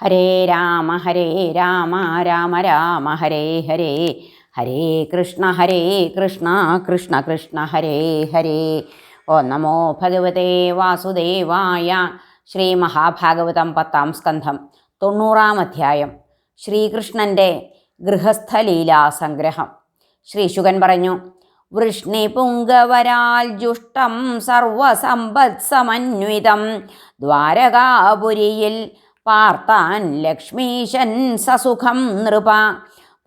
ഹരേ രാമ ഹരേ രാമ രാമ രാമ ഹരേ ഹരേ. ഹരേ കൃഷ്ണ ഹരേ കൃഷ്ണ കൃഷ്ണ കൃഷ്ണ ഹരേ ഹരേ. ഓ നമോ ഭഗവതേ വാസുദേവായ ശ്രീ മഹാഭാഗവതം പത്താം സ്കന്ധം തൊണ്ണൂറാം അധ്യായം. ശ്രീകൃഷ്ണന്റെ ഗൃഹസ്ഥലീലാസംഗ്രഹം സംഗ്രഹം. പറഞ്ഞു പറഞ്ഞു വൃഷ്ണിപുങ്കവരാൽ ജുഷ്ടം സർവസമ്പത് സമന്വിതം ദ്വാരകാപുരിയിൽ പാർത്താൻ ലക്ഷ്മീശൻ സസുഖം നൃപ.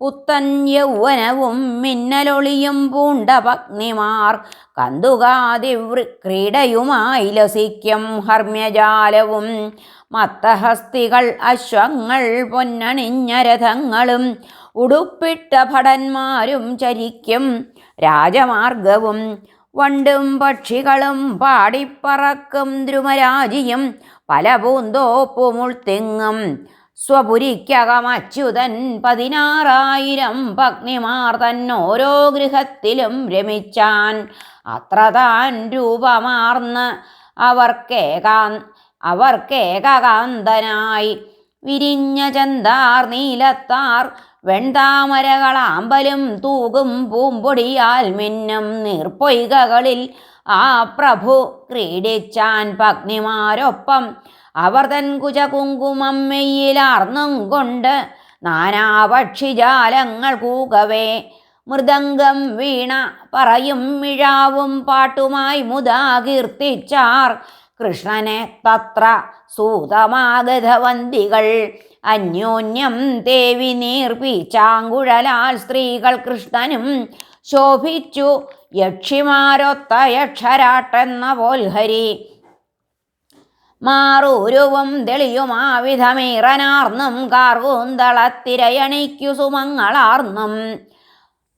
പുത്തൻ യൗവനവും മിന്നലൊളിയും പൂണ്ട പത്നിമാർ. കന്തുകാതിവൃ ക്രീഡയുമായി ലസിക്കും ഹർമ്യജാലവും മത്തഹസ്തികൾ അശ്വങ്ങൾ പൊന്നണിഞ്ഞ രഥങ്ങളും. ഉടുപ്പിട്ട ഭടന്മാരും ചരിക്കും രാജമാർഗവും. വണ്ടും പക്ഷികളും പാടിപ്പറക്കും ദ്രുമരാജിയും. പല പൂന്തോപ്പുമുൾത്തിങ്ങും സ്വപുരിക്കകമച്യുതൻ പതിനാറായിരം പത്നിമാർ തന്നോരോ ഗൃഹത്തിലും രമിച്ചാൻ. അത്ര താൻ രൂപമാർന്ന് അവർക്കേകാ അവർക്കേകാന്തനായി വിരിഞ്ഞ ചന്താർ നീലത്താർ വെൺതാമരകളാമ്പലും തൂകും പൂമ്പൊടിയാൽ മിന്നും നീർപ്പൊയ്കകളിൽ. ആ പ്രഭു ക്രീഡിച്ചാൻ പത്നിമാരൊപ്പം അവർ തൻ കുച കുങ്കുമം മെയ്യിലാർന്നും കൊണ്ട് നാനാപക്ഷിജാലങ്ങൾ കൂകവേ. മൃദംഗം വീണ പറയും മിഴാവും പാട്ടുമായി മുതാ കീർത്തിച്ചാർ കൃഷ്ണനെ തത്ര സൂതമാഗതവന്തികൾ അന്യോന്യം ദേവി നീർപ്പിച്ചാങ്കുഴലാൽ സ്ത്രീകൾ കൃഷ്ണനും ശോഭിച്ചു. യക്ഷിമാരൊത്ത യക്ഷരാട്ടെന്ന പോൽഹരി. മാറൂരുവും തെളിയുമാവിധമീറനാർന്നും കാർകൂന്തളത്തിരയണിക്കു സുമങ്ങളാർന്നും.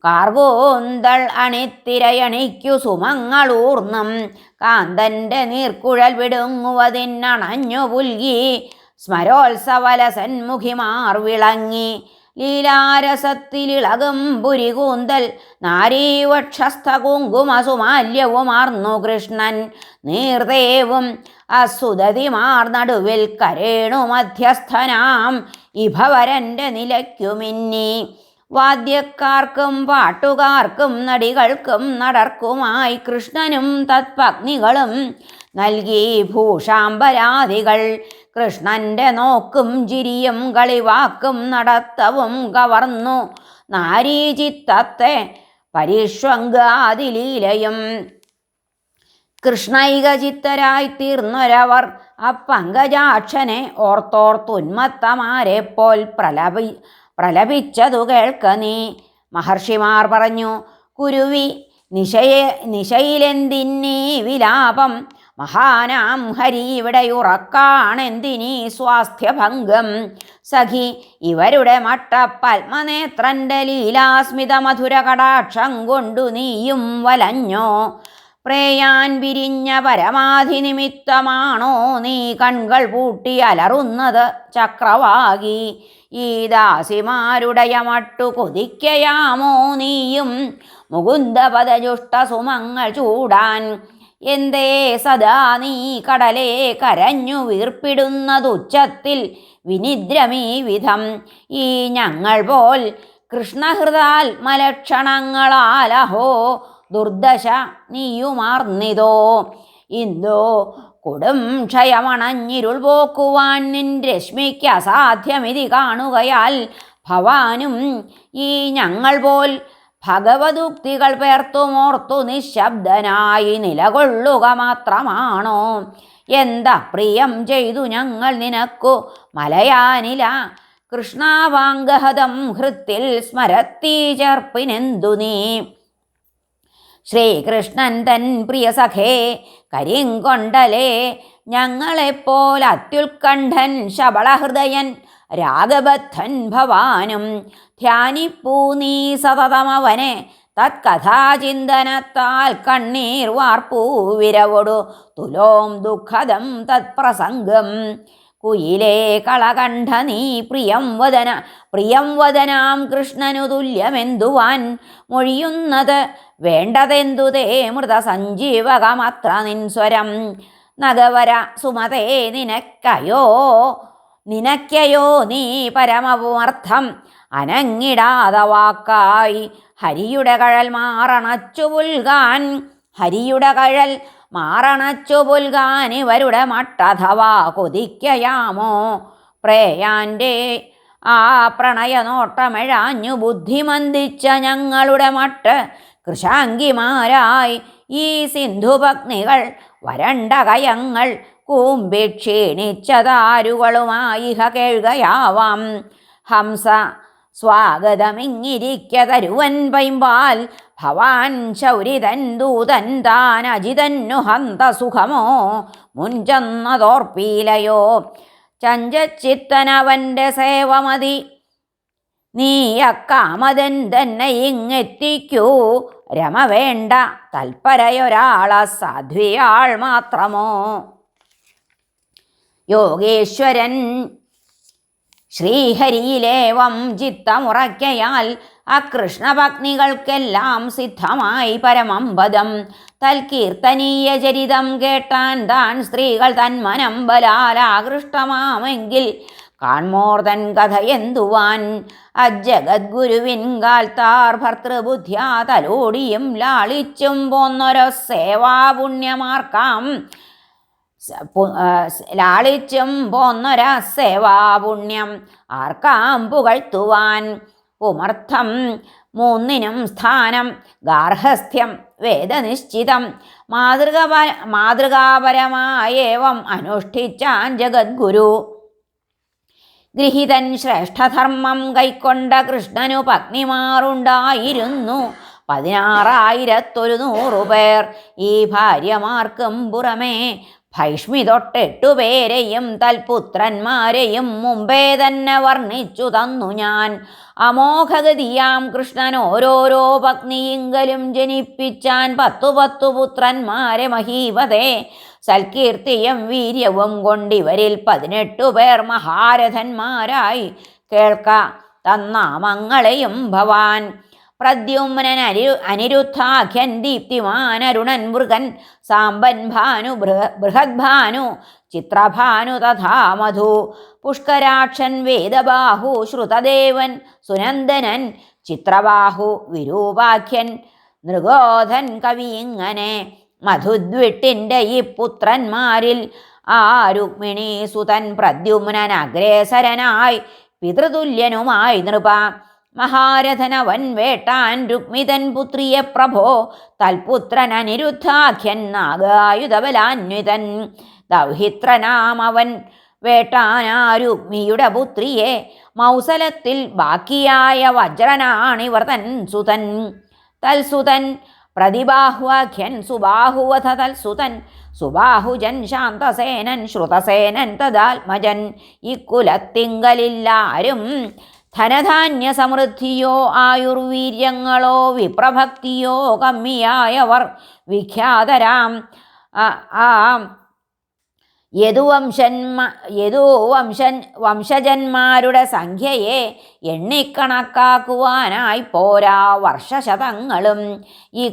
കാർകൂന്തൾ അണിത്തിരയണിക്കു സുമങ്ങളൂർന്നും കാന്തന്റെ നീർക്കുഴൽ വിടുങ്ങുവതിനണഞ്ഞു പുൽകി. സ്മരോത്സവലസന്മുഖിമാർ വിളങ്ങി. ലീലാരസത്തിലിളകും പുരികൂന്തൽ. നാരീവക്ഷസ്ഥ കുങ്കുമസുമാല്യവുമാർന്നു കൃഷ്ണൻ. നീർദേവും അസുതതിമാർ നടുവിൽ കരേണു മധ്യസ്ഥനാം. ഇഭവരന്റെ നിലയ്ക്കുമിന്നി വാദ്യക്കാർക്കും പാട്ടുകാർക്കും നടികൾക്കും നടർക്കുമായി കൃഷ്ണനും തത്പത്നികളും നൽകി ഭൂഷാംബരാധികൾ കൃഷ്ണന്റെ നോക്കും ചിരിയും കളിവാക്കും നടത്തവും കവർന്നു നാരീചിത്തത്തെ പരിഷ്വങ്കാതിലീലയും കൃഷ്ണൈകചിത്തരായി തീർന്നൊരവർ അപ്പങ്കജാക്ഷനെ ഓർത്തോർത്തുന്മത്തമാരെ പോൽ പ്രലപി പ്രലപിച്ചതു കേൾക്ക നീ. മഹർഷിമാർ പറഞ്ഞു കുരുവി നിശയെ നിശയിലെന്തിന്നീ വിലാപം? മഹാനാം ഹരി ഇവിടെ ഉറക്കാണെന്തിനീ സ്വാസ്ഥ്യഭംഗം? സഖി ഇവരുടെ മട്ട പത്മനേത്രന്റെ ലീലാസ്മിത മധുര കടാക്ഷം കൊണ്ടു നീയും വലഞ്ഞോ? പ്രേയാൻ വിരിഞ്ഞ പരമാധി നിമിത്തമാണോ നീ കൺകൾ പൂട്ടി അലറുന്നത് ചക്രവാകി? ഈ ദാസിമാരുടയ മട്ടു കൊതിക്കയാമോ നീയും? മുകുന്ദ പദജുഷ്ട സുമങ്ങൾ ചൂടാൻ എന്തേ സദാ നീ കടലേ കരഞ്ഞു വീർപ്പിടുന്നതുച്ചത്തിൽ വിനിദ്രമീ വിധം. ഈ ഞങ്ങൾ പോൽ കൃഷ്ണഹൃദാത്മലക്ഷണങ്ങളാലഹോ ദുർദശ നീയുമാർന്നിതോ. ഇന്തോ കൊടും ക്ഷയമണഞ്ഞിരുൾ പോക്കുവാൻ നിൻ രശ്മിക്ക് അസാധ്യമിതി കാണുകയാൽ ഭവാനും ഈ ഞങ്ങൾ പോൽ ഭഗവതുക്തികൾ പേർത്തുമോർത്തു നിശബ്ദനായി നിലകൊള്ളുക മാത്രമാണോ? എന്താ പ്രിയം ചെയ്തു ഞങ്ങൾ നിനക്കു മലയാനില? കൃഷ്ണാവാംഗഹതം ഹൃത്തിൽ സ്മരത്തി ചേർപ്പിനെന്തു നീ? ശ്രീകൃഷ്ണൻ തൻ പ്രിയ സഖേ കരിങ്കൊണ്ടലേ ഞങ്ങളെപ്പോൾ അത്യുൽക്കണ്ഠൻ ശബളഹൃദയൻ രാഗബദ്ധൻ ഭവാനും ധ്യാനിപ്പൂ നീ സതതമവനെ തത്കഥാചിന്തനത്താൽ കണ്ണീർ വാർപ്പൂ വിരവൊടു തുലോം ദുഃഖദം തത്പ്രസംഗം. കുയിലേ കളകണ്ഠ നീ പ്രിയം വദന പ്രിയം വദനാം കൃഷ്ണനു തുല്യമെന്തുവാൻ മൊഴിയുന്നത്? വേണ്ടതെന്തുതേ മൃതസഞ്ജീവകമത്ര നിൻ സ്വരം? നഗവര സുമതേ നിനക്കയോ നിനക്കയോ നീ പരമവുമർത്ഥം അനങ്ങിടാത വാക്കായി ഹരിയുടെ കഴൽ മാറണച്ചു പുൽകാൻ ഹരിയുടെ കഴൽ മാറണച്ചു പുൽകാൻ ഇവരുടെ മട്ടഥവാ കൊതിക്കയാമോ? പ്രേയാന്റെ ആ പ്രണയനോട്ടമെഴാഞ്ഞു ബുദ്ധിമന്ദിച്ച ഞങ്ങളുടെ മട്ട് കൃഷാങ്കിമാരായി ഈ സിന്ധുഭഗ്നികൾ വരണ്ട കയങ്ങൾ കൂമ്പി ക്ഷീണിച്ചതാരുകളുമായി ഹ കേൾകയാവാം. ഹംസ സ്വാഗതമിങ്ങിരിക്ക തരുവൻ പൈമ്പാൽ ഭവാൻ ശൗരിതൻ ദൂതൻ താൻ അജിതന്നു ഹന്ത സുഖമോ മുൻചെന്നതോർപ്പീലയോ ചഞ്ചച്ചിത്തനവന്റെ സേവമതി. നീയക്കാമതൻ തന്നെ ഇങ്ങെത്തിക്കൂ? രമ വേണ്ട തൽപരയൊരാള സാധ്വിയാൾ മാത്രമോ? യോഗേശ്വരൻ ശ്രീഹരിയിലേവം ചിത്തമുറയ്ക്കയാൽ അകൃഷ്ണഭഗ്നികൾക്കെല്ലാം സിദ്ധമായി പരമമ്പദം. തൽകീർത്തനീയ ചരിതം കേട്ടാൻ താൻ സ്ത്രീകൾ തന്മനം ബലാലാകൃഷ്ടമാമെങ്കിൽ കാൺമോർ തൻ കഥ എന്തുവാൻ? അജഗദ്ഗുരുവിൻ താർ ഭർത്തൃബുദ്ധ്യാ തലോടിയും ലാളിച്ചും പോന്നൊരു സേവാപുണ്യമാർക്കാം. ലാളിച്ചും പോന്നൊര സേവാപുണ്യം ആർക്കാം പുകഴ്ത്തുവാൻ? പുമർത്ഥം മൂന്നിനും സ്ഥാനം ഗാർഹസ്ഥ്യം വേദനിശ്ചിതം. മാതൃകപ മാതൃകാപരമായേവം അനുഷ്ഠിച്ചാൻ ജഗദ്ഗുരു. ഗൃഹിതൻ ശ്രേഷ്ഠധർമ്മം കൈക്കൊണ്ട കൃഷ്ണനു പത്നിമാറുണ്ടായിരുന്നു പതിനാറായിരത്തൊരു നൂറു പേർ. ഈ ഭാര്യമാർക്കും പുറമേ ഭൈഷ്മി തൊട്ടെട്ടു പേരെയും തൽപുത്രന്മാരെയും മുമ്പേ തന്നെ വർണിച്ചു തന്നു ഞാൻ. അമോഘഗതിയാം കൃഷ്ണൻ ഓരോരോ പത്നിയിങ്കലും ജനിപ്പിച്ചാൻ പത്തു പത്തു പുത്രന്മാരെ മഹീവതേ. സൽകീർത്തിയും വീര്യവും കൊണ്ടിവരിൽ പതിനെട്ടു പേർ മഹാരഥന്മാരായി. കേൾക്ക തന്നാമങ്ങളെയും ഭവാൻ. പ്രദ്യുമ്നൻ അനി അനിരുദ്ധാഖ്യൻ ദീപ്തിമാൻ അരുണൻ മൃഗൻ സാമ്പൻ ഭാനു ബൃഹ ബൃഹദ്ഭാനു ചിത്രഭാനു തഥാ മധു. പുഷ്കരാക്ഷൻ വേദബാഹു ശ്രുതദേവൻ സുനന്ദനൻ ചിത്രബാഹു വിരൂപാഖ്യൻ നൃഗോധൻ കവി ഇങ്ങനെ മധുദ്വിട്ടിന്റെ ഈ പുത്രന്മാരിൽ ആ രുക്മിണീസുതൻ പ്രദ്യുമ്നൻ അഗ്രേസരനായി പിതൃതുല്യനുമായി നൃപ മഹാരഥനവൻ വേട്ടാൻ രുക്മിതൻ പുത്രിയെ പ്രഭോ തൽപുത്രൻ അനിരുദ്ധാഖ്യൻ നാഗായുധബലാന്വിതൻ. ദൗഹിത്രനാമവൻ വേട്ടാനാ രുക്മിയുടെ പുത്രിയെ മൗസലത്തിൽ ബാക്കിയായ വജ്രനാണിവർ തൻ സുതൻ. തൽസുതൻ പ്രതിബാഹുവാഖ്യൻ സുബാഹുവധ തൽസുതൻ. സുബാഹുജൻ ശാന്തസേനൻ ശ്രുതസേനൻ തദാത്മജൻ. ഇക്കുലത്തിങ്കലില്ലാരും ധനധാന്യ സമൃദ്ധിയോ ആയുർവീര്യങ്ങളോ വിപ്രഭക്തിയോ കമ്മിയായവർ വിഖ്യാതരാം. ആ യദുവംശന്മ യദുവംശൻ വംശജന്മാരുടെ സംഖ്യയെ എണ്ണിക്കണക്കാക്കുവാനായി പോരാ വർഷശതങ്ങളും. ഈ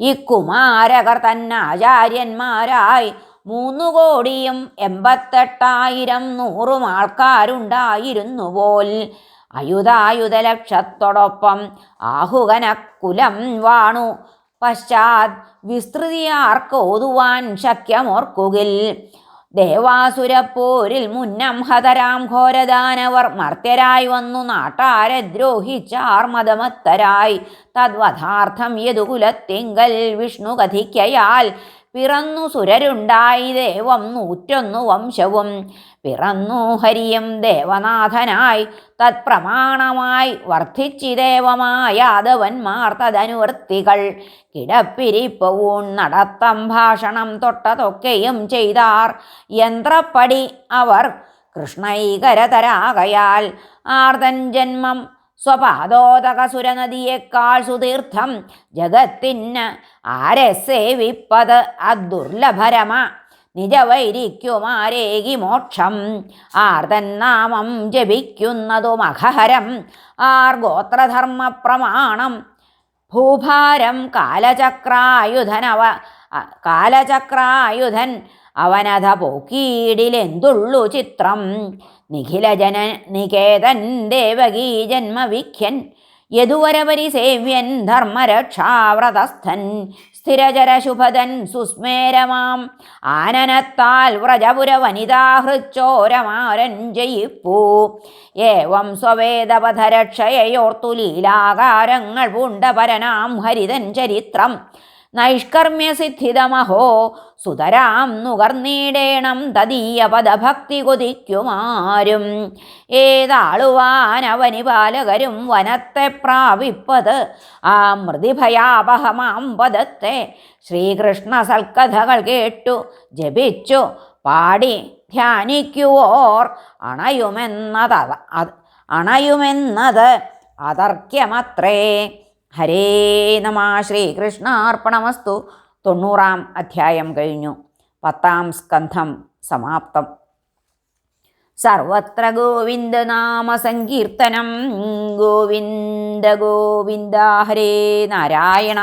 ഈ കുമാരകർ തന്നെ ആചാര്യന്മാരായി മൂന്നു കോടിയും എൺപത്തെട്ടായിരം നൂറും ആൾക്കാരുണ്ടായിരുന്നു പോൽ അയുധായുധ ലക്ഷത്തോടൊപ്പം ആഹുകനക്കുലം വാണു. പശ്ചാത് വിസ്തൃതിയാർക്കോതുവാൻ ശക്യമോർക്കുകിൽ. ദേവാസുരപ്പോരിൽ മുന്നം ഹതരാം ഘോരദാനവർ മർത്യരായി വന്നു. നാട്ടാരെ ദ്രോഹിച്ചാർ മതമത്തരായി. തദ്വഥാർത്ഥം യദുകുലത്തിങ്കൽ വിഷ്ണു കഥിക്കയാൽ പിറന്നു സുരരുണ്ടായി ദേവം നൂറ്റൊന്നു വംശവും. പിറന്നു ഹരിയും ദേവനാഥനായി തത്പ്രമാണമായി വർദ്ധിച്ചിദേവമായ യാദവന്മാർ തദനുവർത്തികൾ കിടപ്പിരിപ്പവും നടത്തം ഭാഷണം തൊട്ടതൊക്കെയും ചെയ്താർ. യന്ത്രപ്പടി അവർ കൃഷ്ണൈകരതരാകയാൽ ആർദൻ ജന്മം സ്വപാദോദകസുരനദിയേക്കാൾ സുതീർത്ഥം ജഗത്തിന് ആരെ സേവിപ്പത് അദുർലഭരമ നിജവൈരിക്കുമാരേകി മോക്ഷം? ആർതൻ നാമം ജപിക്കുന്നതു അഖഹരം ആർ ഗോത്രധർമ്മ പ്രമാണം ഭൂഭാരം കാലചക്രായുധനവ കാലചക്രായുധൻ അവനധ പോക്കീടിലെന്തുള്ളു ചിത്രം? നിഖില ജന നികേതൻ ദേവകീ ജന്മവിഖ്യൻ യദുവരപരിസേവ്യൻ ധർമ്മരക്ഷാവ്രതസ്ഥൻ സ്ഥിരചരശുഭദൻ സുസ്മേരമാം ആനനത്താൽ വ്രജപുര വനിതാഹൃച്ചോരമാരഞ്ജയിപ്പൂ ഏവം സ്വവേദപഥരക്ഷയോർത്തുലീലാകാരങ്ങൾ പൂണ്ടപരനാം ഹരിതൻ ചരിത്രം നൈഷ്കർമ്മ്യസിദ്ധിതമഹോ സുതരാം നുകർന്നീടേണം തദീയ പദഭക്തി കൊതിക്കുമാരും. ഏതാളുവാനവനി ബാലകരും വനത്തെ പ്രാപിപ്പത് ആ മൃതിഭയാപഹമാം പദത്തെ ശ്രീകൃഷ്ണ സൽക്കഥകൾ കേട്ടു ജപിച്ചു പാടി ധ്യാനിക്കുവോർ. അണയുമെന്നത് അണയുമെന്നത് അതർക്യമത്രേ. ഹരേ നമ ശ്രീകൃഷ്ണാർപ്പണമസ്തു തൊണ്ണൂറാം അധ്യായം കഴിഞ്ഞു. പത്താം സ്കന്ധം സമാപ്തം. സർവത്ര ഗോവിന്ദ നാമ സങ്കീർത്തനം. ഗോവിന്ദ ഗോവിന്ദ ഹരേ നാരായണ.